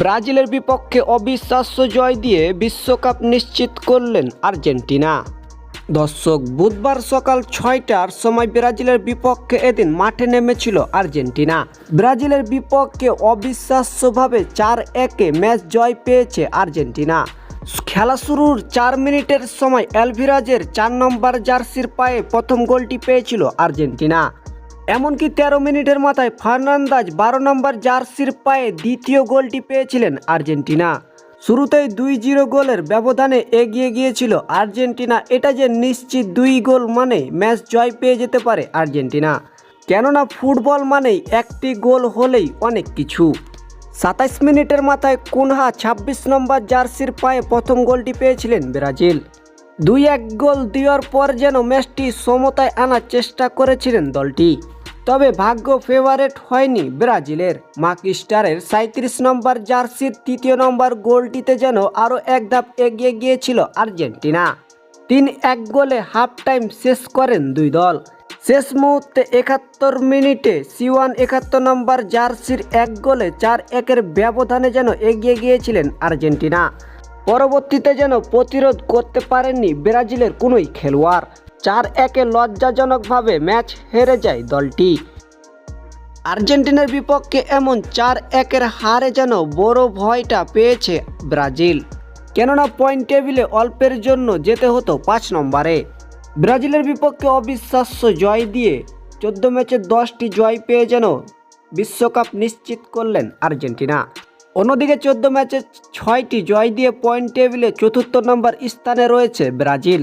ব্রাজিলের বিপক্ষে অবিশ্বাস্য জয় দিয়ে বিশ্বকাপ নিশ্চিত করলেন আর্জেন্টিনা। দর্শক, বুধবার সকাল ছয়টার সময় ব্রাজিলের বিপক্ষে এদিন মাঠে নেমেছিল আর্জেন্টিনা। ব্রাজিলের বিপক্ষে অবিশ্বাস্যভাবে চার একে ম্যাচ জয় পেয়েছে আর্জেন্টিনা। খেলা শুরুর চার মিনিটের সময় অ্যালভিরাজের চার নম্বর জার্সির পায়ে প্রথম গোলটি পেয়েছিল আর্জেন্টিনা। এমনকি তেরো মিনিটের মাথায় ফার্নান্দাজ বারো নম্বর জার্সির পায়ে দ্বিতীয় গোলটি পেয়েছিলেন আর্জেন্টিনা। শুরুতেই দুই জিরো গোলের ব্যবধানে এগিয়ে গিয়েছিল আর্জেন্টিনা। এটা যে নিশ্চিত দুই গোল মানে ম্যাচ জয় পেয়ে যেতে পারে আর্জেন্টিনা। কেননা ফুটবল মানেই একটি গোল হলেই অনেক কিছু। সাতাইশ মিনিটের মাথায় কুনহা ২৬ নম্বর জার্সির পায়ে প্রথম গোলটি পেয়েছিলেন ব্রাজিল। দুই এক গোল দেওয়ার পর যেন ম্যাচটি সমতায় আনার চেষ্টা করেছিলেন দলটি। তবে ভাগ্য ফেভারেট হয়নি ব্রাজিলের। মাকিস্টারের সাঁত্রিশ নম্বর জার্সির তৃতীয় নম্বর গোলটিতে যেন আরও এক ধাপ এগিয়ে গিয়েছিল আর্জেন্টিনা। তিন এক গোলে হাফ টাইম শেষ করেন দুই দল। শেষ মুহূর্তে একাত্তর মিনিটে সিওয়ান একাত্তর নম্বর জার্সির এক গোলে চার একের ব্যবধানে যেন এগিয়ে গিয়েছিলেন আর্জেন্টিনা। পরবর্তীতে যেন প্রতিরোধ করতে পারেননি ব্রাজিলের কোনোই খেলোয়াড়। চার একে লজ্জাজনকভাবে ম্যাচ হেরে যায় দলটি। আর্জেন্টিনার বিপক্ষে এমন চার একের হারে যেন বড় ভয়টা পেয়েছে ব্রাজিল। কেননা পয়েন্ট টেবিলে অল্পের জন্য যেতে হতো পাঁচ নম্বরে। ব্রাজিলের বিপক্ষে অবিশ্বাস্য জয় দিয়ে চোদ্দ ম্যাচে দশটি জয় পেয়ে যেন বিশ্বকাপ নিশ্চিত করলেন আর্জেন্টিনা। অন্যদিকে চোদ্দ ম্যাচে ছয়টি জয় দিয়ে পয়েন্ট টেবিলে চতুর্থ নম্বর স্থানে রয়েছে ব্রাজিল।